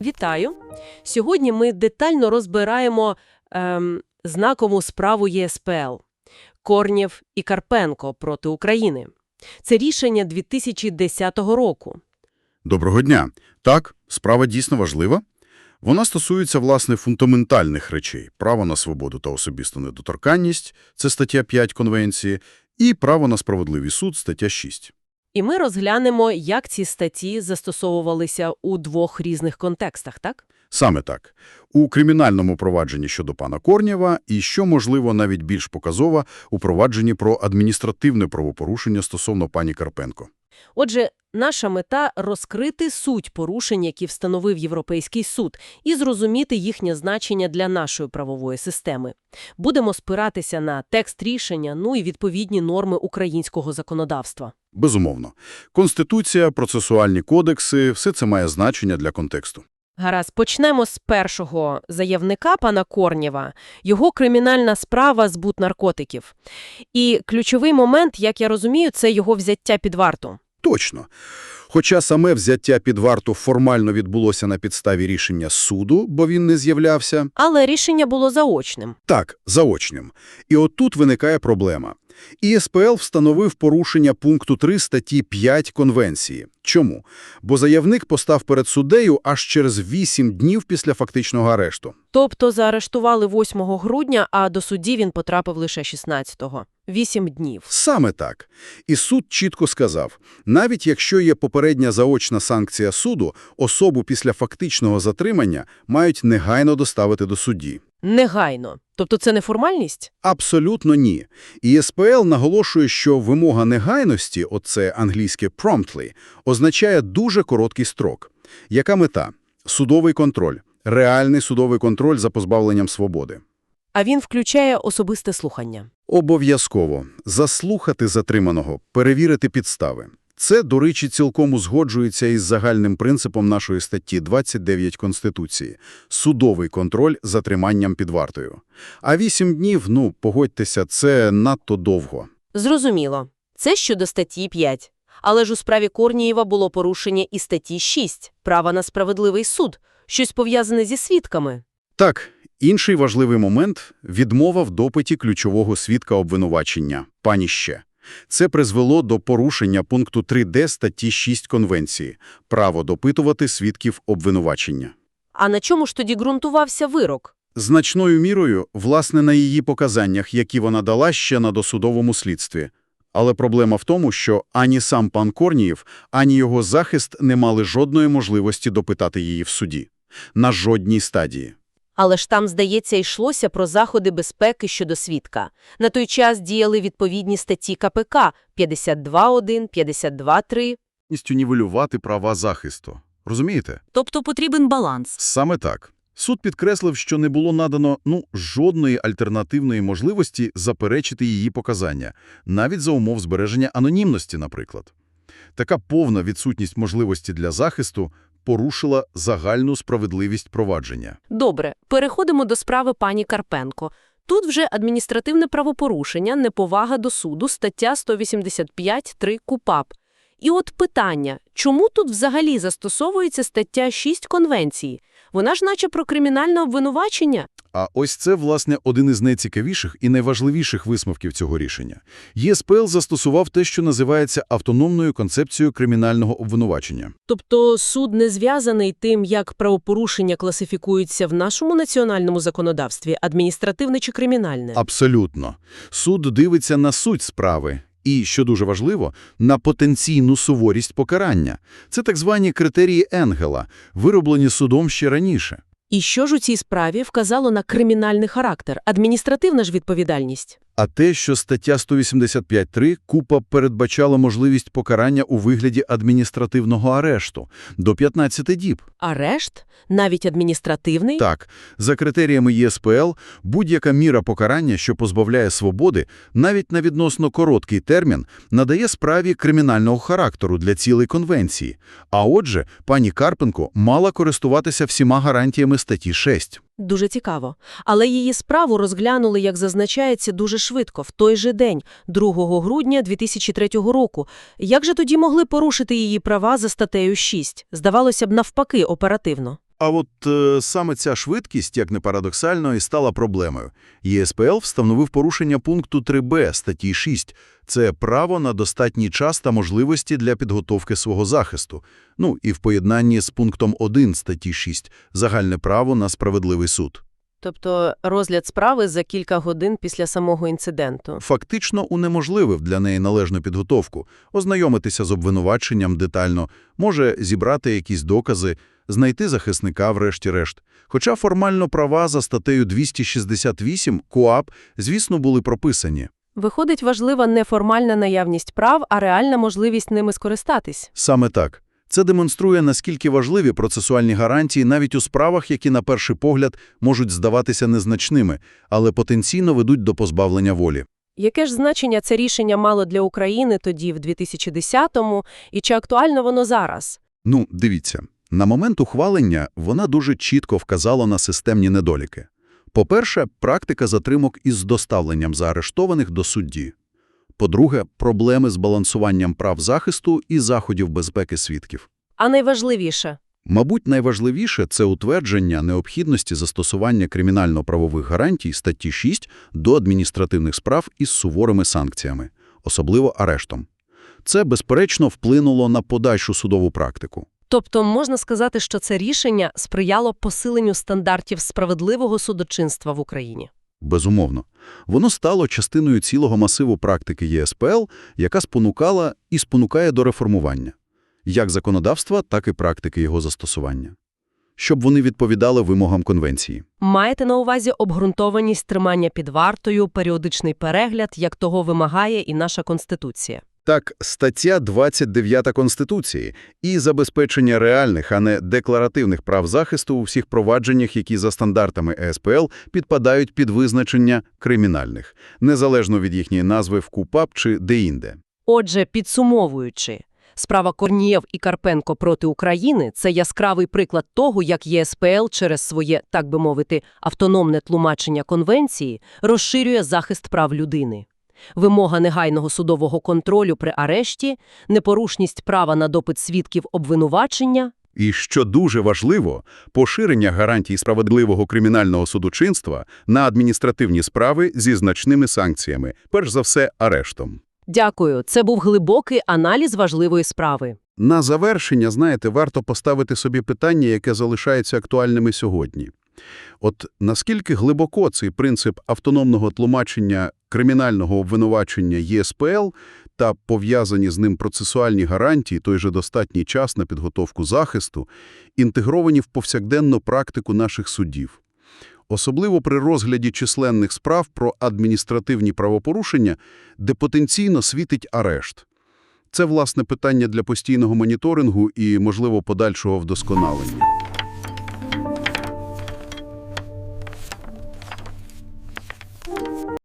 Вітаю! Сьогодні ми детально розбираємо ем, знакову справу ЄСПЛ Корнєв і Карпенко проти України. Це рішення 2010 року. Доброго дня. Так, справа дійсно важлива. Вона стосується, власне, фундаментальних речей. Право на свободу та особисту недоторканність – це стаття 5 Конвенції, і право на справедливий суд – стаття 6. І ми розглянемо, як ці статті застосовувалися у двох різних контекстах, так? Саме так. У кримінальному провадженні щодо пана Корнєва і, що, можливо, навіть більш показово, у провадженні про адміністративне правопорушення стосовно пані Карпенко. Отже, наша мета – розкрити суть порушень, які встановив Європейський суд, і зрозуміти їхнє значення для нашої правової системи. Будемо спиратися на текст рішення, ну і відповідні норми українського законодавства. Безумовно. Конституція, процесуальні кодекси – все це має значення для контексту. Гаразд, почнемо з першого заявника пана Корнєва. Його кримінальна справа – збут наркотиків. І ключовий момент, як я розумію, це його взяття під варту. Точно. Хоча саме взяття під варту формально відбулося на підставі рішення суду, бо він не з'являвся, Але рішення було заочним. так, заочним. І отут виникає проблема. ІСПЛ встановив порушення пункту 3 статті 5 Конвенції. Чому? Бо заявник постав перед суддею аж через 8 днів після фактичного арешту. Тобто заарештували 8 грудня, а до судді він потрапив лише 16-го. Вісім днів. Саме так. І суд чітко сказав, навіть якщо є попередня заочна санкція суду, особу після фактичного затримання мають негайно доставити до судді. Негайно. Тобто це не формальність? Абсолютно ні. І СПЛ наголошує, що вимога негайності, оце англійське promptly, означає дуже короткий строк. Яка мета? Судовий контроль. Реальний судовий контроль за позбавленням свободи. А він включає особисте слухання. Обов'язково заслухати затриманого, перевірити підстави. Це, до речі, цілком узгоджується із загальним принципом нашої статті 29 Конституції – судовий контроль за триманням під вартою. А вісім днів, ну, погодьтеся, це надто довго. Зрозуміло. Це щодо статті 5. Але ж у справі Корнієва було порушення і статті 6 – права на справедливий суд, щось пов'язане зі свідками. Так, інший важливий момент – відмова в допиті ключового свідка обвинувачення – пані Ще. Це призвело до порушення пункту 3d статті 6 Конвенції – право допитувати свідків обвинувачення. А на чому ж тоді ґрунтувався вирок? Значною мірою, власне, на її показаннях, які вона дала ще на досудовому слідстві. Але проблема в тому, що ані сам пан Корнієв, ані його захист не мали жодної можливості допитати її в суді. На жодній стадії. Але ж там, здається, йшлося про заходи безпеки щодо свідка. На той час діяли відповідні статті КПК 52.1, 52.3. Повністю нівелювати права захисту. Розумієте? Тобто потрібен баланс. Саме так. Суд підкреслив, що не було надано ну, жодної альтернативної можливості заперечити її показання, навіть за умов збереження анонімності, наприклад. Така повна відсутність можливості для захисту порушила загальну справедливість провадження. Добре, переходимо до справи пані Карпенко. Тут вже адміністративне правопорушення, неповага до суду, стаття 185.3 КУПАП. І от питання, чому тут взагалі застосовується стаття 6 Конвенції? Вона ж наче про кримінальне обвинувачення. А ось це, власне, один із найцікавіших і найважливіших висновків цього рішення. ЄСПЛ застосував те, що називається автономною концепцією кримінального обвинувачення. Тобто суд не зв'язаний тим, як правопорушення класифікуються в нашому національному законодавстві, адміністративне чи кримінальне. Абсолютно. Суд дивиться на суть справи. І, що дуже важливо, на потенційну суворість покарання. Це так звані критерії Енгела, вироблені судом ще раніше. І що ж у цій справі вказало на кримінальний характер, адміністративна ж відповідальність? А те, що стаття 185.3 КУПА передбачала можливість покарання у вигляді адміністративного арешту до 15 діб. Арешт? Навіть адміністративний? Так, за критеріями ЄСПЛ, будь-яка міра покарання, що позбавляє свободи, навіть на відносно короткий термін, надає справі кримінального характеру для цілей конвенції. А отже, пані Карпенко мала користуватися всіма гарантіями статті 6. Дуже цікаво. Але її справу розглянули, як зазначається, дуже швидко, в той же день, 2 грудня 2003 року. Як же тоді могли порушити її права за статтею 6? Здавалося б, навпаки, оперативно. А от е, саме ця швидкість, як не парадоксально, і стала проблемою. ЄСПЛ встановив порушення пункту 3б статті 6. Це право на достатній час та можливості для підготовки свого захисту. Ну і в поєднанні з пунктом 1 статті 6 – загальне право на справедливий суд. Тобто розгляд справи за кілька годин після самого інциденту. Фактично унеможливив для неї належну підготовку, ознайомитися з обвинуваченням детально, може зібрати якісь докази, знайти захисника врешті-решт. Хоча формально права за статтею 268 КУАП, звісно, були прописані. Виходить важлива не формальна наявність прав, а реальна можливість ними скористатись. Саме так. Це демонструє, наскільки важливі процесуальні гарантії навіть у справах, які на перший погляд можуть здаватися незначними, але потенційно ведуть до позбавлення волі. Яке ж значення це рішення мало для України тоді, в 2010-му, і чи актуально воно зараз? Ну, дивіться, на момент ухвалення вона дуже чітко вказала на системні недоліки. По-перше, практика затримок із доставленням заарештованих до судді. По-друге, проблеми з балансуванням прав захисту і заходів безпеки свідків. А найважливіше Мабуть, найважливіше – це утвердження необхідності застосування кримінально-правових гарантій статті 6 до адміністративних справ із суворими санкціями, особливо арештом. Це, безперечно, вплинуло на подальшу судову практику. Тобто можна сказати, що це рішення сприяло посиленню стандартів справедливого судочинства в Україні. Безумовно. Воно стало частиною цілого масиву практики ЄСПЛ, яка спонукала і спонукає до реформування. Як законодавства, так і практики його застосування. Щоб вони відповідали вимогам конвенції. Маєте на увазі обґрунтованість тримання під вартою, періодичний перегляд, як того вимагає і наша Конституція. Так, стаття 29 Конституції і забезпечення реальних, а не декларативних прав захисту у всіх провадженнях, які за стандартами ЕСПЛ підпадають під визначення кримінальних, незалежно від їхньої назви в КУПАП чи деінде. Отже, підсумовуючи, справа Корнієв і Карпенко проти України – це яскравий приклад того, як ЄСПЛ через своє, так би мовити, автономне тлумачення конвенції розширює захист прав людини. Вимога негайного судового контролю при арешті, непорушність права на допит свідків обвинувачення – І, що дуже важливо, поширення гарантій справедливого кримінального судочинства на адміністративні справи зі значними санкціями, перш за все арештом. Дякую. Це був глибокий аналіз важливої справи. На завершення, знаєте, варто поставити собі питання, яке залишається актуальними сьогодні. От наскільки глибоко цей принцип автономного тлумачення кримінального обвинувачення ЄСПЛ та пов'язані з ним процесуальні гарантії, той же достатній час на підготовку захисту, інтегровані в повсякденну практику наших судів. Особливо при розгляді численних справ про адміністративні правопорушення, де потенційно світить арешт. Це, власне, питання для постійного моніторингу і, можливо, подальшого вдосконалення.